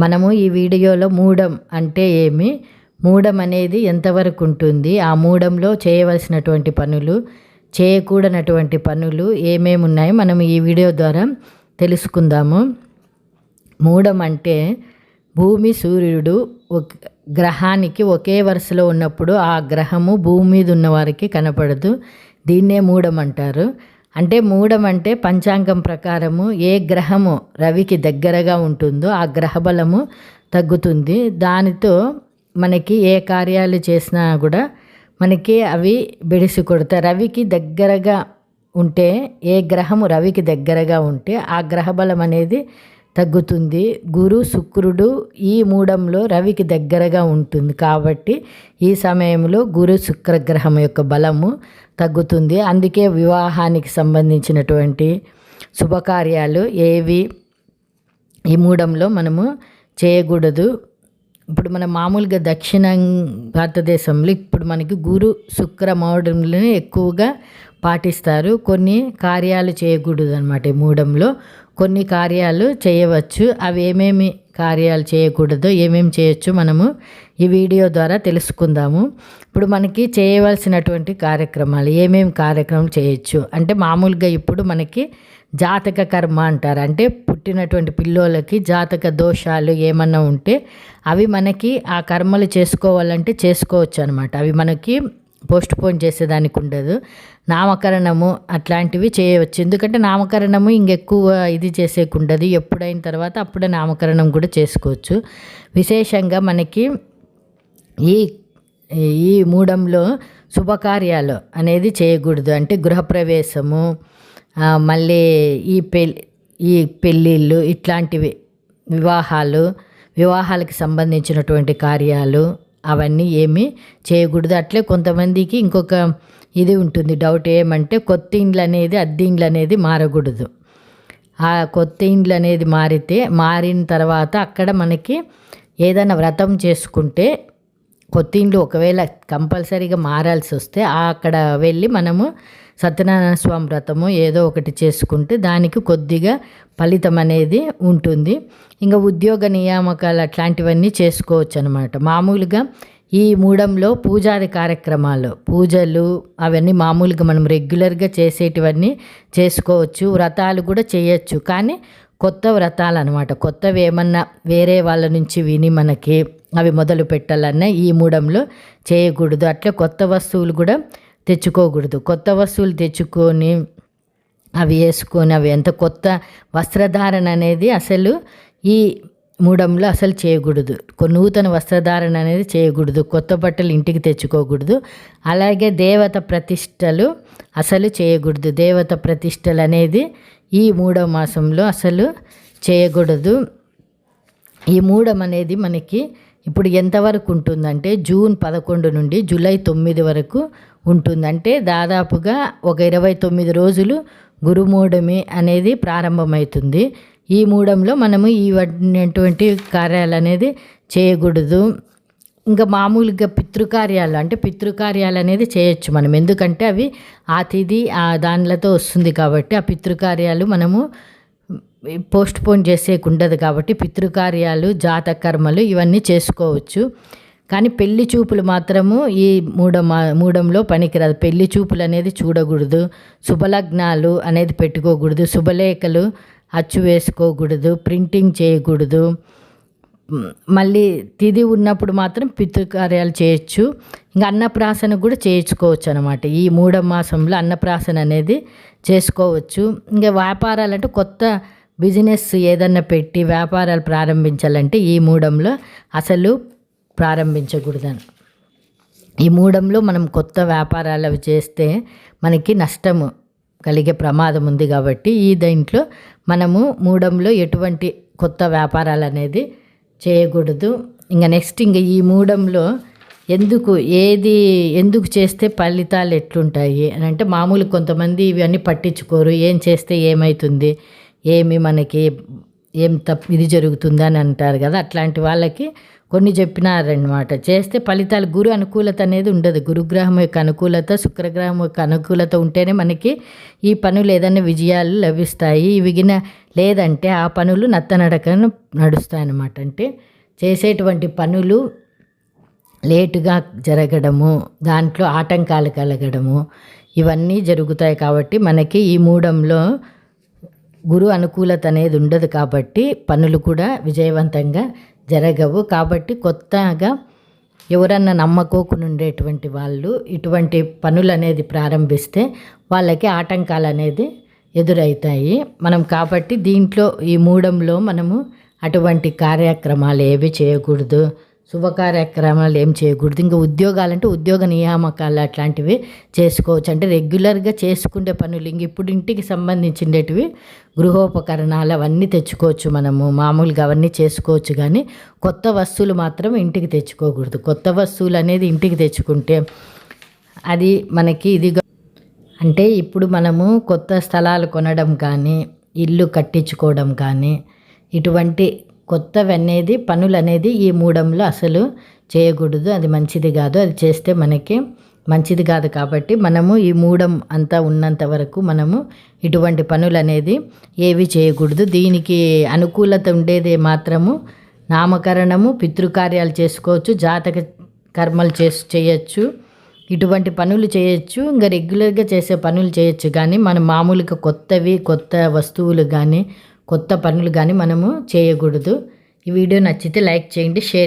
మనము ఈ వీడియోలో మూడం అంటే ఏమి? మూడం అనేది ఎంతవరకు ఉంటుంది? ఆ మూడంలో చేయవలసినటువంటి పనులు చేయకూడనటువంటి పనులు ఏమేమి ఉన్నాయో? మనం ఈ వీడియో ద్వారా తెలుసుకుందాము. మూడం అంటే భూమి సూర్యుడు ఒక గ్రహానికి ఒకే వరుసలో ఉన్నప్పుడు ఆ గ్రహము భూమి మీద ఉన్నవారికి కనపడదు. దీన్నే మూడం అంటారు. అంటే మూడం అంటే పంచాంగం ప్రకారము ఏ గ్రహము రవికి దగ్గరగా ఉంటుందో ఆ గ్రహ బలము తగ్గుతుంది. దానితో మనకి ఏ కార్యాలు చేసినా కూడా మనకి అవి బిడిసి కొడతాయి. రవికి దగ్గరగా ఉంటే ఏ గ్రహము రవికి దగ్గరగా ఉంటే ఆ గ్రహ బలం అనేది తగ్గుతుంది. గురు శుక్రుడు ఈ మూడంలో రవికి దగ్గరగా ఉంటుంది. కాబట్టి ఈ సమయంలో గురు శుక్రగ్రహం యొక్క బలము తగ్గుతుంది. అందుకే వివాహానికి సంబంధించినటువంటి శుభకార్యాలు ఏవి? ఈ మూడంలో మనము చేయకూడదు. ఇప్పుడు మన మామూలుగా దక్షిణ భారతదేశంలో ఇప్పుడు మనకి గురు శుక్ర మౌడంలను ఎక్కువగా పాటిస్తారు. కొన్ని కార్యాలు చేయకూడదు అనమాట ఈ మూడంలో కొన్ని కార్యాలు చేయవచ్చు. అవి ఏమేమి కార్యాలు చేయకూడదో ఏమేమి చేయొచ్చు మనము ఈ వీడియో ద్వారా తెలుసుకుందాము. ఇప్పుడు మనకి చేయవలసినటువంటి కార్యక్రమాలు ఏమేమి కార్యక్రమం చేయొచ్చు? అంటే మామూలుగా ఇప్పుడు మనకి జాతక కర్మ అంటారు. అంటే పుట్టినటువంటి పిల్లోలకి జాతక దోషాలు ఏమన్నా ఉంటే అవి మనకి ఆ కర్మలు చేసుకోవాలంటే చేసుకోవచ్చు అనమాట అవి మనకి పోస్ట్ పోన్ చేసేదానికి ఉండదు. నామకరణము అట్లాంటివి చేయవచ్చు. ఎందుకంటే నామకరణము ఇంకెక్కువ ఇది చేసేకుండదు. ఎప్పుడైన తర్వాత అప్పుడే నామకరణం కూడా చేసుకోవచ్చు. విశేషంగా మనకి ఈ ఈ మూడంలో శుభకార్యాలు అనేది చేయకూడదు. అంటే గృహప్రవేశము మళ్ళీ ఈ పెళ్ళి ఈ పెళ్ళిళ్ళు ఇట్లాంటివి వివాహాలు వివాహాలకు సంబంధించినటువంటి కార్యాలు అవన్నీ ఏమీ చేయకూడదు. అట్లే కొంతమందికి ఇంకొక ఇది ఉంటుంది డౌట్ ఏమంటే కొత్త ఇండ్లు అనేది అద్దె ఇండ్లు అనేది మారకూడదు. ఆ కొత్త ఇండ్లు అనేది మారితే మారిన తర్వాత అక్కడ మనకి ఏదైనా వ్రతం చేసుకుంటే కొత్త ఇండ్లు ఒకవేళ కంపల్సరీగా మారాల్సి వస్తే అక్కడ వెళ్ళి మనము సత్యనారాయణ స్వామి వ్రతము ఏదో ఒకటి చేసుకుంటే దానికి కొద్దిగా ఫలితం అనేది ఉంటుంది. ఇంకా ఉద్యోగ నియామకాలు అట్లాంటివన్నీ చేసుకోవచ్చు అనమాట మామూలుగా ఈ మూడంలో పూజాది కార్యక్రమాలు పూజలు అవన్నీ మామూలుగా మనం రెగ్యులర్గా చేసేటివన్నీ చేసుకోవచ్చు వ్రతాలు కూడా చేయొచ్చు. కానీ కొత్త వ్రతాలు అనమాట కొత్తవి ఏమన్నా వేరే వాళ్ళ నుంచి విని మనకి అవి మొదలు పెట్టాలన్నా ఈ మూడంలో చేయకూడదు. అట్లే కొత్త వస్తువులు కూడా తెచ్చుకోకూడదు. కొత్త వస్తువులు తెచ్చుకొని అవి వేసుకొని అవి ఎంత కొత్త వస్త్రధారణ అనేది అసలు ఈ మూడంలో అసలు చేయకూడదు. నూతన వస్త్రధారణ అనేది చేయకూడదు. కొత్త బట్టలు ఇంటికి తెచ్చుకోకూడదు. అలాగే దేవత ప్రతిష్టలు అసలు చేయకూడదు. దేవత ప్రతిష్టలు అనేది ఈ మూడవ మాసంలో అసలు చేయకూడదు. ఈ మూడం అనేది మనకి ఇప్పుడు ఎంతవరకు ఉంటుందంటే జూన్ పదకొండు నుండి జూలై తొమ్మిది వరకు ఉంటుంది అంటే దాదాపుగా ఒక ఇరవై తొమ్మిది రోజులు గురుమూఢమి అనేది ప్రారంభమవుతుంది. ఈ మూడంలో మనము ఇవన్నటువంటి కార్యాలు అనేది చేయకూడదు. ఇంకా మామూలుగా పితృకార్యాలు అంటే పితృకార్యాలు అనేది చేయొచ్చు మనం. ఎందుకంటే అవి ఆ తిథి ఆ దానిలతో వస్తుంది కాబట్టి ఆ పితృకార్యాలు మనము పోస్ట్ పోన్ చేసేకుండదు కాబట్టి పితృకార్యాలు జాతకర్మలు ఇవన్నీ చేసుకోవచ్చు. కానీ పెళ్ళి చూపులు మాత్రము ఈ మూడం మూడంలో పనికిరాదు. పెళ్ళి చూపులు అనేది చూడకూడదు. శుభలగ్నాలు అనేది పెట్టుకోకూడదు. శుభలేఖలు అచ్చు వేసుకోకూడదు. ప్రింటింగ్ చేయకూడదు. మళ్ళీ తిది ఉన్నప్పుడు మాత్రం పితృకార్యాలు చేయొచ్చు. ఇంకా అన్నప్రాసన కూడా చేయించుకోవచ్చు అనమాట ఈ మూడో మాసంలో అన్నప్రాసన అనేది చేసుకోవచ్చు. ఇంకా వ్యాపారాలంటే కొత్త బిజినెస్ ఏదన్నా పెట్టి వ్యాపారాలు ప్రారంభించాలంటే ఈ మూడంలో అసలు ప్రారంభించకూడదని. ఈ మూడంలో మనం కొత్త వ్యాపారాలు అవి చేస్తే మనకి నష్టము కలిగే ప్రమాదం ఉంది కాబట్టి ఈ దీంట్లో మనము మూడంలో ఎటువంటి కొత్త వ్యాపారాలు అనేది చేయకూడదు. ఇంకా నెక్స్ట్ ఇంకా ఈ మూడంలో ఎందుకు ఏది ఎందుకు చేస్తే ఫలితాలు ఎట్లుంటాయి అని అంటే మామూలు కొంతమంది ఇవన్నీ పట్టించుకోరు. ఏం చేస్తే ఏమవుతుంది ఏమి మనకి ఏం తప్పు ఇది జరుగుతుందని అంటారు కదా అట్లాంటి వాళ్ళకి కొన్ని చెప్పినారనమాట చేస్తే ఫలితాలు గురు అనుకూలత అనేది ఉండదు. గురుగ్రహం యొక్క అనుకూలత శుక్రగ్రహం యొక్క అనుకూలత ఉంటేనే మనకి ఈ పనులు ఏదైనా విజయాలు లభిస్తాయి. విగిన లేదంటే ఆ పనులు నత్తనడకను నడుస్తాయి అన్నమాట అంటే చేసేటువంటి పనులు లేటుగా జరగడము దాంట్లో ఆటంకాలు కలగడము ఇవన్నీ జరుగుతాయి కాబట్టి మనకి ఈ మూడంలో గురు అనుకూలత అనేది ఉండదు కాబట్టి పనులు కూడా విజయవంతంగా జరగవు. కాబట్టి కొత్తగా ఎవరన్నా నమ్మకోకుండా ఉండేటువంటి వాళ్ళు ఇటువంటి పనులు అనేది ప్రారంభిస్తే వాళ్ళకి ఆటంకాలు అనేది ఎదురవుతాయి. మనం కాబట్టి దీంట్లో ఈ మూడంలో మనము అటువంటి కార్యక్రమాలు ఏవి చేయకూడదు. శుభ కార్యక్రమాలు ఏం చేయకూడదు. ఇంకా ఉద్యోగాలంటే ఉద్యోగ నియామకాలు అట్లాంటివి చేసుకోవచ్చు. అంటే రెగ్యులర్గా చేసుకునే పనులు ఇంక ఇప్పుడు ఇంటికి సంబంధించినవి గృహోపకరణాలు అవన్నీ తెచ్చుకోవచ్చు మనము. మామూలుగా అవన్నీ చేసుకోవచ్చు కానీ కొత్త వస్తువులు మాత్రం ఇంటికి తెచ్చుకోకూడదు. కొత్త వస్తువులు అనేది ఇంటికి తెచ్చుకుంటే అది మనకి ఇది అంటే ఇప్పుడు మనము కొత్త స్థలాలు కొనడం కానీ ఇల్లు కట్టించుకోవడం కానీ ఇటువంటి కొత్తవి అనేది పనులు అనేది ఈ మూడంలో అసలు చేయకూడదు. అది మంచిది కాదు. అది చేస్తే మనకి మంచిది కాదు కాబట్టి మనము ఈ మూడం అంతా ఉన్నంత వరకు మనము ఇటువంటి పనులు అనేది ఏవి చేయకూడదు. దీనికి అనుకూలత ఉండేది మాత్రము నామకరణము పితృకార్యాలు చేసుకోవచ్చు జాతక కర్మలు చేసు చేయొచ్చు ఇటువంటి పనులు చేయొచ్చు ఇంకా రెగ్యులర్గా చేసే పనులు చేయొచ్చు. కానీ మనం మామూలుగా కొత్తవి కొత్త వస్తువులు కానీ కొత్త పనులు కానీ మనము చేయకూడదు. ఈ వీడియో నచ్చితే లైక్ చేయండి షేర్